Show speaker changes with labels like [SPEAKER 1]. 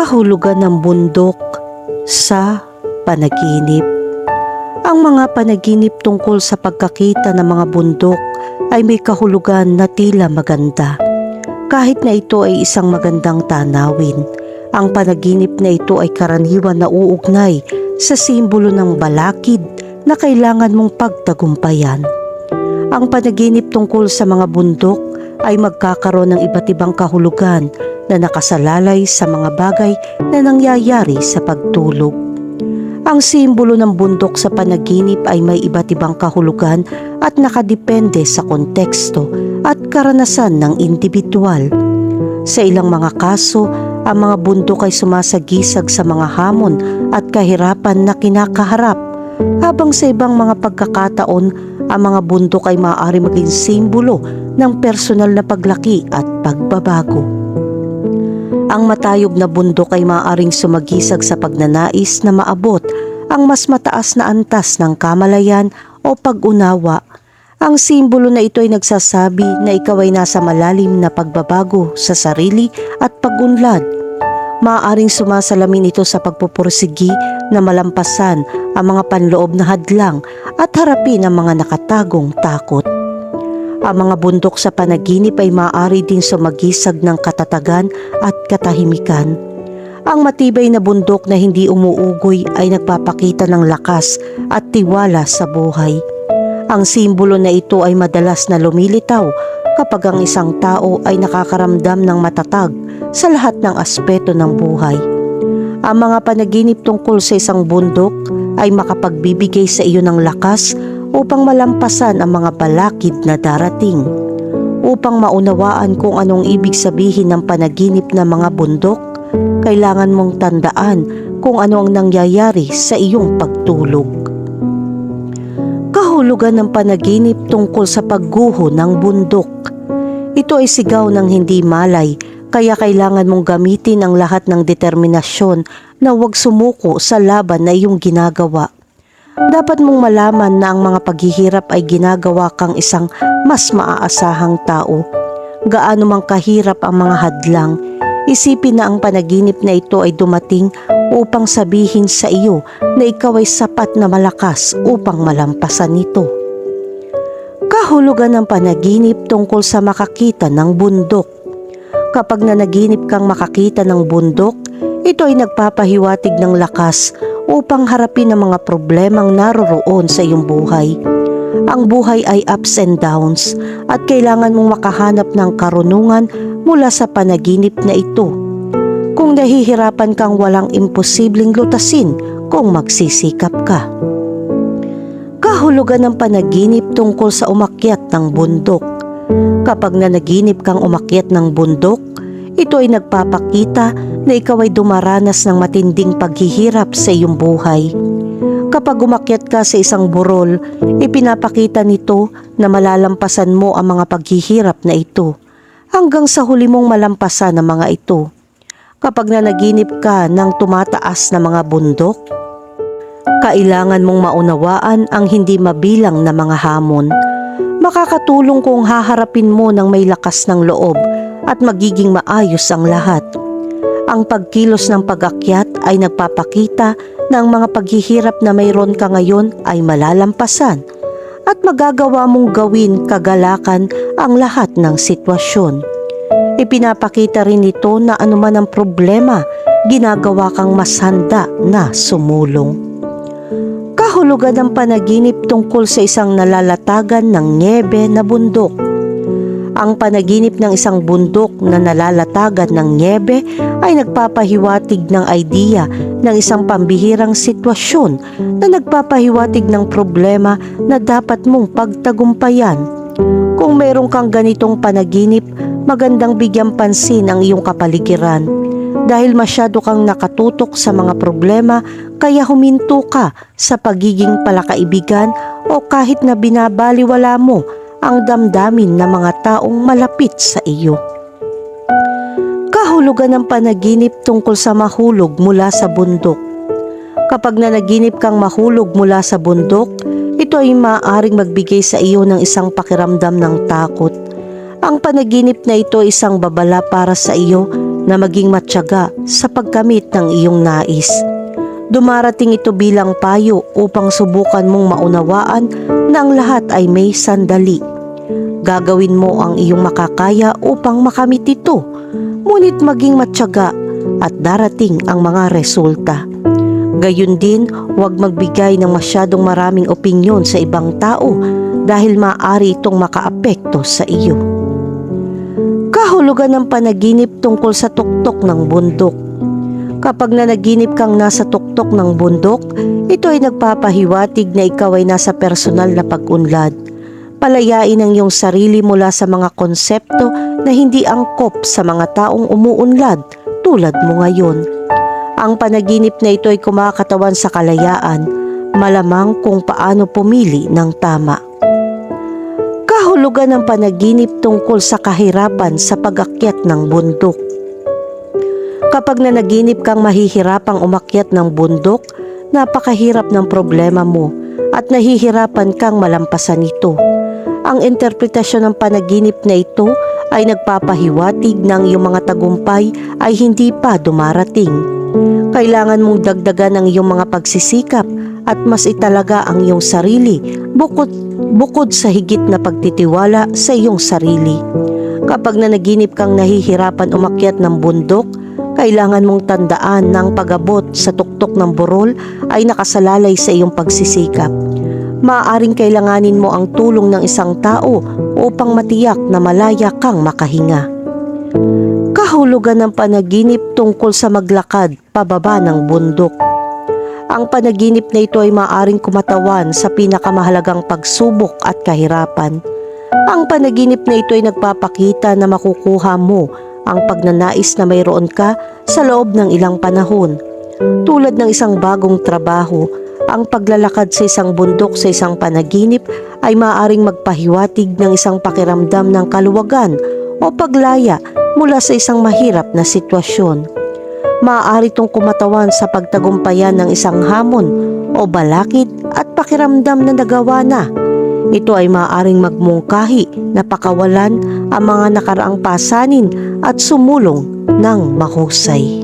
[SPEAKER 1] kahulugan ng bundok sa panaginip. Ang mga panaginip tungkol sa pagkakita ng mga bundok ay may kahulugan na tila maganda. Kahit na ito ay isang magandang tanawin, ang panaginip na ito ay karaniwan na uugnay sa simbolo ng balakid na kailangan mong pagtagumpayan. Ang panaginip tungkol sa mga bundok ay magkakaroon ng iba't ibang kahulugan na nakasalalay sa mga bagay na nangyayari sa pagtulog. Ang simbolo ng bundok sa panaginip ay may iba't ibang kahulugan at nakadepende sa konteksto at karanasan ng individual. Sa ilang mga kaso, ang mga bundok ay sumasagisag sa mga hamon at kahirapan na kinakaharap, habang sa ibang mga pagkakataon, ang mga bundok ay maaari maging simbolo ng personal na paglaki at pagbabago. Ang matayog na bundok ay maaaring sumagisag sa pagnanais na maabot ang mas mataas na antas ng kamalayan o pag-unawa. Ang simbolo na ito ay nagsasabi na ikaw ay nasa malalim na pagbabago sa sarili at pag-unlad. Maaaring sumasalamin ito sa pagpupursigi na malampasan ang mga panloob na hadlang at harapin ang mga nakatagong takot. Ang mga bundok sa panaginip ay maaari din sumagisag ng katatagan at katahimikan. Ang matibay na bundok na hindi umuugoy ay nagpapakita ng lakas at tiwala sa buhay. Ang simbolo na ito ay madalas na lumilitaw kapag ang isang tao ay nakakaramdam ng matatag sa lahat ng aspeto ng buhay. Ang mga panaginip tungkol sa isang bundok ay makapagbibigay sa iyo ng lakas upang malampasan ang mga balakid na darating. Upang maunawaan kung anong ibig sabihin ng panaginip ng mga bundok, kailangan mong tandaan kung ano ang nangyayari sa iyong pagtulog. Kahulugan ng panaginip tungkol sa pagguho ng bundok. Ito ay sigaw ng hindi malay kaya kailangan mong gamitin ang lahat ng determinasyon na huwag sumuko sa laban na iyong ginagawa. Dapat mong malaman na ang mga paghihirap ay ginagawa kang isang mas maaasahang tao. Gaano mang kahirap ang mga hadlang, isipin na ang panaginip na ito ay dumating upang sabihin sa iyo na ikaw ay sapat na malakas upang malampasan ito. Kahulugan ng panaginip tungkol sa makakita ng bundok. Kapag nanaginip kang makakita ng bundok, ito ay nagpapahiwatig ng lakas upang harapin ang mga problemang naroroon sa iyong buhay. Ang buhay ay ups and downs at kailangan mong makahanap ng karunungan mula sa panaginip na ito. Kung nahihirapan kang walang imposibleng lutasin kung magsisikap ka. Kahulugan ng panaginip tungkol sa umakyat ng bundok. Kapag nanaginip kang umakyat ng bundok, ito ay nagpapakita na ikaw ay dumaranas ng matinding paghihirap sa iyong buhay. Kapag umakyat ka sa isang burol, ipinapakita nito na malalampasan mo ang mga paghihirap na ito hanggang sa huli mong malampasan ang mga ito. Kapag nanaginip ka ng tumataas na mga bundok, kailangan mong maunawaan ang hindi mabilang na mga hamon. Makakatulong kung haharapin mo ng may lakas ng loob at magiging maayos ang lahat. Ang pagkilos ng pagakyat ay nagpapakita na ang mga paghihirap na mayroon ka ngayon ay malalampasan at magagawa mong gawin kagalakan ang lahat ng sitwasyon. Ipinapakita rin ito na anuman ang problema, ginagawa kang mas handa na sumulong. Kahulugan ng panaginip tungkol sa isang nalalatagan ng niebe na bundok. Ang panaginip ng isang bundok na nalalatagan ng niebe ay nagpapahiwatig ng idea ng isang pambihirang sitwasyon na nagpapahiwatig ng problema na dapat mong pagtagumpayan. Kung meron kang ganitong panaginip, magandang bigyan pansin ang iyong kapaligiran. Dahil masyado kang nakatutok sa mga problema, kaya huminto ka sa pagiging palakaibigan o kahit na binabaliwala mo ang damdamin ng mga taong malapit sa iyo. Kahulugan ng panaginip tungkol sa mahulog mula sa bundok. Kapag nanaginip kang mahulog mula sa bundok, ito ay maaaring magbigay sa iyo ng isang pakiramdam ng takot. Ang panaginip na ito ay isang babala para sa iyo na maging matyaga sa pagkamit ng iyong nais. Dumarating ito bilang payo upang subukan mong maunawaan na ang lahat ay may sandali. Gagawin mo ang iyong makakaya upang makamit ito, ngunit maging matyaga at darating ang mga resulta. Gayun din, huwag magbigay ng masyadong maraming opinyon sa ibang tao dahil maaari itong makaapekto sa iyo. Kahulugan ng panaginip tungkol sa tuktok ng bundok. Kapag nanaginip kang nasa tuktok ng bundok, ito ay nagpapahiwatig na ikaw ay nasa personal na pag-unlad. Palayain ang iyong sarili mula sa mga konsepto na hindi angkop sa mga taong umuunlad tulad mo ngayon. Ang panaginip na ito ay kumakatawan sa kalayaan, malamang kung paano pumili ng tama. Kahulugan ng panaginip tungkol sa kahirapan sa pag-akyat ng bundok. Kapag nanaginip kang mahihirapang umakyat ng bundok, napakahirap ng problema mo at nahihirapan kang malampasan ito. Ang interpretasyon ng panaginip na ito ay nagpapahiwatig ng iyong mga tagumpay ay hindi pa dumarating. Kailangan mong dagdagan ang iyong mga pagsisikap at mas italaga ang iyong sarili bukod, bukod sa higit na pagtitiwala sa iyong sarili. Kapag nanaginip kang nahihirapan umakyat ng bundok, kailangan mong tandaan na ang pagabot sa tuktok ng burol ay nakasalalay sa iyong pagsisikap. Maaaring kailanganin mo ang tulong ng isang tao upang matiyak na malaya kang makahinga. Kahulugan ng panaginip tungkol sa maglakad pababa ng bundok. Ang panaginip na ito ay maaaring kumatawan sa pinakamahalagang pagsubok at kahirapan. Ang panaginip na ito ay nagpapakita na makukuha mo ang pagnanais na mayroon ka sa loob ng ilang panahon. Tulad ng isang bagong trabaho, ang paglalakad sa isang bundok sa isang panaginip ay maaaring magpahiwatig ng isang pakiramdam ng kaluwagan o paglaya mula sa isang mahirap na sitwasyon. Maaari itong kumatawan sa pagtagumpayan ng isang hamon o balakid at pakiramdam na nagawa na. Ito ay maaaring magmungkahi na pakawalan ang mga nakaraang pasanin at sumulong ng mahusay.